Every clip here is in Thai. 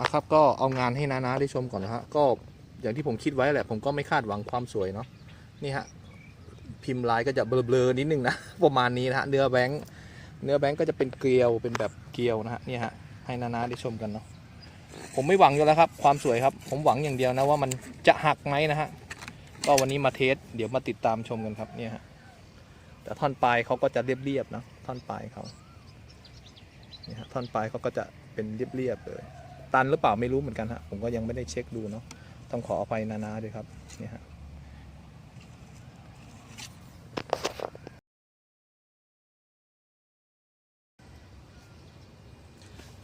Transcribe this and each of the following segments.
อะครับก็เอางานให้นานาได้ชมก่อนนะฮะก็อย่างที่ผมคิดไว้แหละผมก็ไม่คาดหวังความสวยเนาะนี่ฮะพิมพ์ลายก็จะเบลอๆนิดนึงนะประมาณนี้นะฮะเนื้อแบงค์เนื้อแบงค์ก็จะเป็นเกลียวเป็นแบบเกลียวนะฮะนี่ฮะให้นานาได้ชมกันเนาะผมไม่หวังอยู่แล้วครับความสวยครับ ผมหวังอย่างเดียวนะว่ามันจะหักไหมนะฮะก็วันนี้มาเทสเดี๋ยวมาติดตามชมกันครับเนี่ยฮะแต่ท่อนปลายเขาก็จะเรียบๆนะท่อนปลายเขานี่ฮะท่อนปลายเขาก็จะเป็นเรียบๆเลย ตันหรือเปล่าไม่รู้เหมือนกันฮะผมก็ยังไม่ได้เช็คดูเนาะต้องขออภัยนานาด้วยครับนี่ฮะ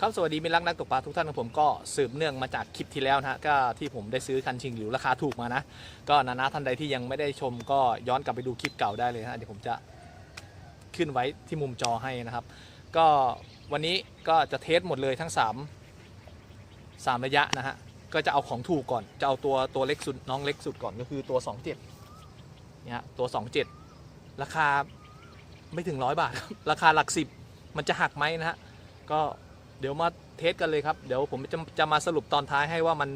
ครับสวัสดีมิตรรักนักตกปลาทุกท่านของผมก็สืบเนื่องมาจากคลิปที่แล้วนะฮะก็ที่ผมได้ซื้อคันชิงหลิวราคาถูกมานะ ก็นานาท่านใดที่ยังไม่ได้ชมก็ย้อนกลับไปดูคลิปเก่าได้เลยฮะเดี๋ยวผมจะขึ้นไว้ที่มุมจอให้นะครับ ก็วันนี้ก็จะเทสหมดเลยทั้ง 3 3 ระยะนะฮะ ก็จะเอาของถูกก่อน จะเอาตัวตัวเล็กสุดน้องเล็กสุดก่อนก็คือตัว 27เนี่ยฮะตัว 27 ราคาไม่ถึงร้อยบาทครับราคาหลักสิบมันจะหักไหมนะฮะ ก็เดี๋ยวมาเทสกันเลยครับ เดี๋ยวผมจะจะมาสรุปตอนท้ายให้ว่ามัน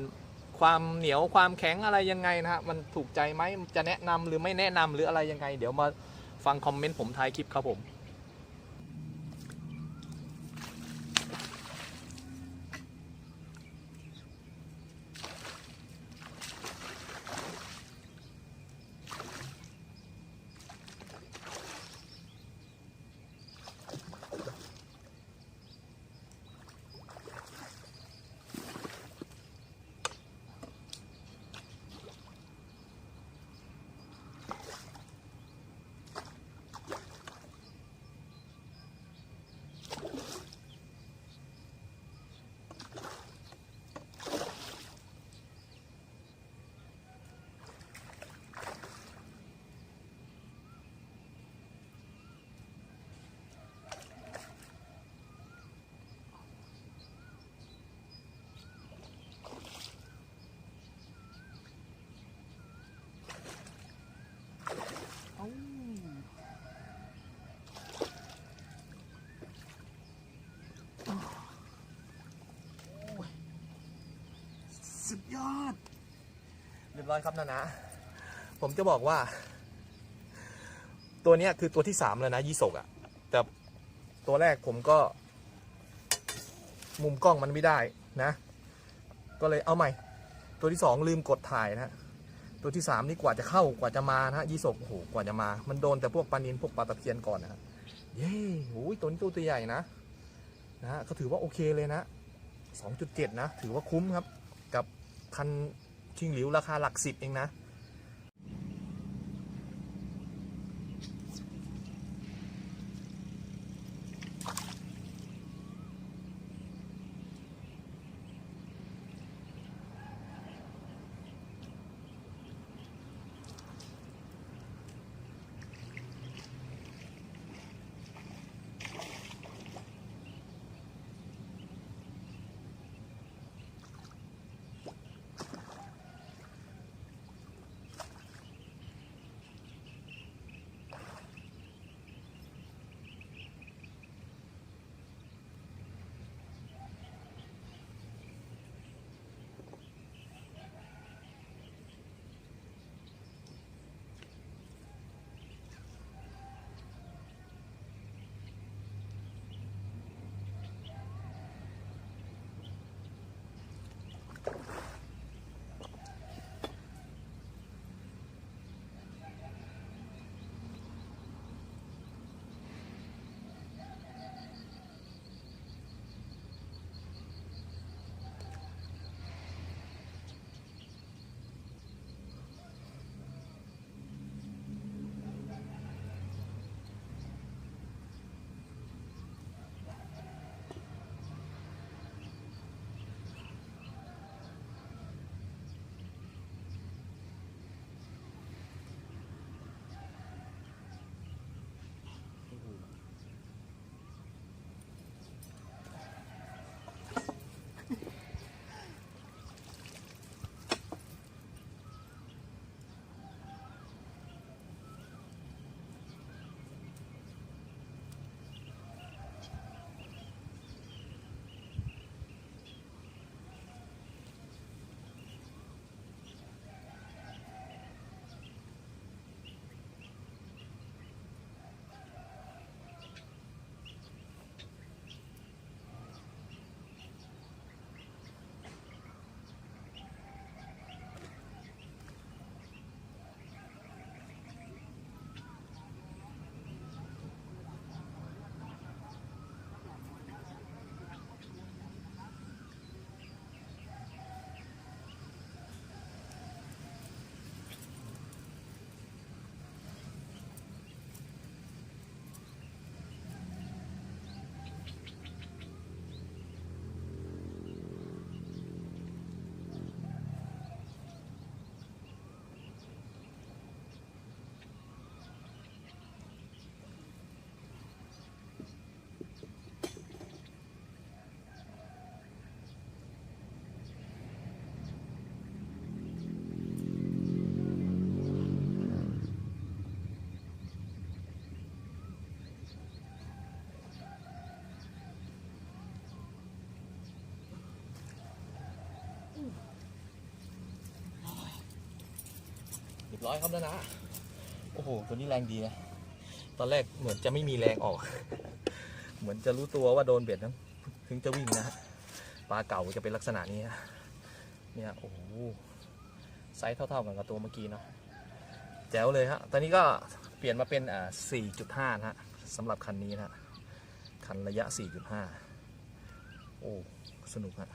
ความเหนียวความแข็งอะไรยังไงนะฮะ มันถูกใจไหมจะแนะนำหรือไม่แนะนำหรืออะไรยังไง เดี๋ยวมาฟังคอมเมนต์ผมท้ายคลิปครับผม สุด ยอด เรียบร้อยครับนานะ ผมจะบอกว่า ตัวเนี้ยคือตัวที่สามแล้วนะยี่สกอะแต่ตัวแรกผมก็ มุมกล้องมันไม่ได้นะ ก็เลยเอาใหม่ ตัวที่สองลืมกดถ่ายนะตัวที่สามนี่กว่าจะเข้ากว่าจะมานะยี่สกโอ้โหกว่าจะมา มันโดนแต่พวกปลานินพวกปลาตะเพียนก่อนนะเย้โอ้ยตัวนี้ตัวตัวใหญ่นะนะฮะก็ถือว่าโอเคเลยนะ 2.7 นะ ถือว่าคุ้มครับกับ คันชิงหลิวราคาหลักสิบเองนะ ร้อยครับแล้วนะ โอ้โห ตัวนี้แรงดีนะ ตอนแรกเหมือนจะไม่มีแรงออก เหมือนจะรู้ตัวว่าโดนเบ็ดนะถึงจะวิ่งนะฮะปลาเก่าจะเป็นลักษณะนี้ฮะเนี่ย โอ้โห ไซส์เท่าๆกันกับตัวเมื่อกี้เนาะ แจ๋วเลยฮะ ตอนนี้ก็เปลี่ยนมาเป็นอ่า4.5 นะฮะสำหรับคันนี้นะฮะคันระยะ 4.5 โอ้ สนุกฮะ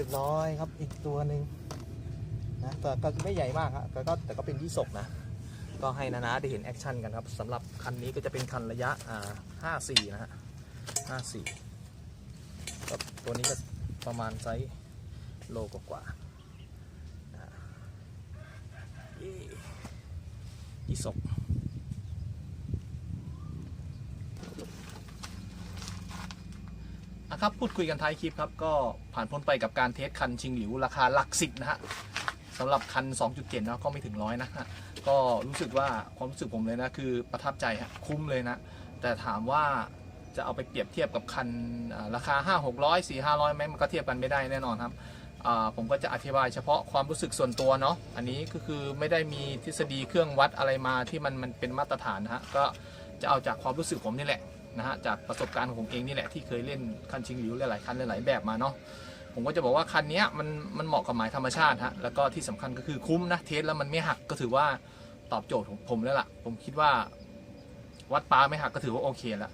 รียบร้อยครับอีกตัวหนึ่งนะแต่ก็ไม่ใหญ่มากครับแต่ก็แต่ก็เป็นยี่สกนะ ก็ให้นานาได้เห็นแอคชั่นกันครับสำหรับคันนี้ก็จะเป็นคันระยะอ่า54นะฮะ54ก็ตัวนี้ก็ประมาณไซส์โลกว่าๆนะฮะยี่ยี่สก นะครับพูดคุยกันท้ายคลิปครับก็ผ่านพ้นไปกับการเทสคันชิงหลิวราคาหลักสิบนะฮะสำหรับคัน 2.7นะก็ไม่ถึงร้อยนะฮะก็รู้สึกว่าความรู้สึกผมเลยนะคือประทับใจฮะคุ้มเลยนะ แต่ถามว่าจะเอาไปเปรียบเทียบกับคันอ่าราคา 5 600 4 500ไหมมันก็เทียบกันไม่ได้แน่นอนครับผมก็จะอธิบายเฉพาะความรู้สึกส่วนตัวเนาะอันนี้ก็คือไม่ได้มีทฤษฎีเครื่องวัดอะไรมาที่มันมันเป็นมาตรฐานนะฮะก็จะเอาจากความรู้สึกผมนี่แหละ นะฮะจากประสบการณ์ของผมเองนี่แหละที่เคยเล่นคันชิงหลิวหลายๆคันหลายๆแบบมาเนาะผมก็จะบอกว่าคันนี้มันมันเหมาะกับหมายธรรมชาติฮะแล้วก็ที่สำคัญก็คือคุ้มนะเทสแล้วมันไม่หักก็ถือว่าตอบโจทย์ของผมแล้วล่ะ ผมคิดว่าวัดปลาไม่หักก็ถือว่าโอเคละ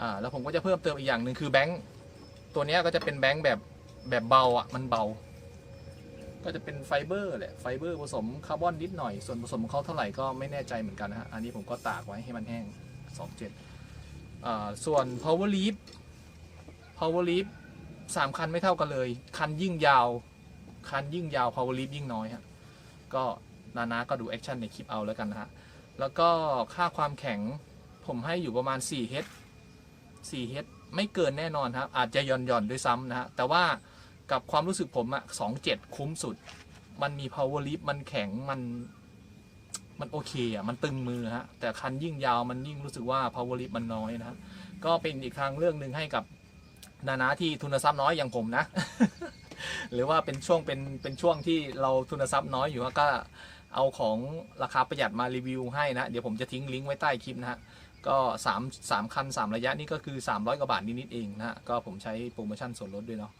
อ่าแล้วผมก็จะเพิ่มเติมอีกอย่างหนึ่งคือแบงค์ตัวนี้ก็จะเป็นแบงค์แบบแบบเบาอะมันเบา ก็จะเป็นไฟเบอร์แหละไฟเบอร์ผสมคาร์บอนนิดหน่อยส่วนผสมของเขาเท่าไหร่ก็ไม่แน่ใจเหมือนกันนะฮะอันนี้ผมก็ตากไว้ให้มันแห้ง 27 ส่วน power leap power leap สามคันไม่เท่ากันเลย คันยิ่งยาว คันยิ่งยาว power leap ยิ่งน้อยฮะ ก็นานาก็ดูแอคชั่นในคลิปเอาแล้วกันนะฮะ แล้วก็ค่าความแข็งผมให้อยู่ประมาณ4 h 4 h ไม่เกินแน่นอนครับ อาจจะย่อนย่อนด้วยซ้ำนะฮะ แต่ว่ากับความรู้สึกผมอะ27คุ้มสุด มันมี power leap มันแข็ง มัน มันโอเคอะมันตึงมือฮะแต่คันยิ่งยาวมันยิ่งรู้สึกว่า power lift มันน้อยนะฮะก็เป็นอีกทางเรื่องหนึ่งให้กับนานาที่ทุนทรัพย์น้อยอย่างผมนะ หรือว่าเป็นช่วงเป็นเป็นช่วงที่เราทุนทรัพย์น้อยอยู่ก็เอาของราคาประหยัดมารีวิวให้นะ เดี๋ยวผมจะทิ้งลิงก์ไว้ใต้คลิปนะฮะก็3 3คัน 3 ระยะนี่ก็คือ 300 กว่าบาทนิดๆเองนะฮะก็ผมใช้โปรโมชั่นส่วนลดด้วยเนาะ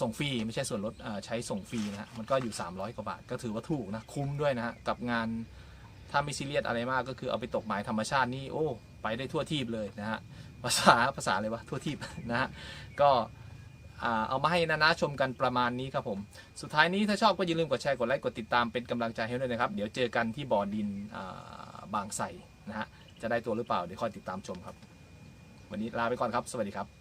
ส่งฟรีไม่ใช่ส่วนลดใช้ส่งฟรีนะฮะมันก็อยู่ 300 กว่าบาท ก็ถือว่าถูกนะ คุ้มด้วยนะฮะ กับงานถ้าไม่ซีเรียสอะไรมากก็คือเอาไปตกหมายธรรมชาตินี่โอ้ ไปได้ทั่วทีบเลยนะฮะ ภาษาภาษาอะไรวะทั่วทีบนะฮะ ก็เอามาให้นานาชมกันประมาณนี้ครับผม สุดท้ายนี้ถ้าชอบก็อย่าลืมกดแชร์กดไลค์กดติดตามเป็นกำลังใจให้ด้วยนะครับ เดี๋ยวเจอกันที่บ่อดินบางไทรนะฮะจะได้ตัวหรือเปล่าเดี๋ยวคอยติดตามชมครับ วันนี้ลาไปก่อนครับ สวัสดีครับ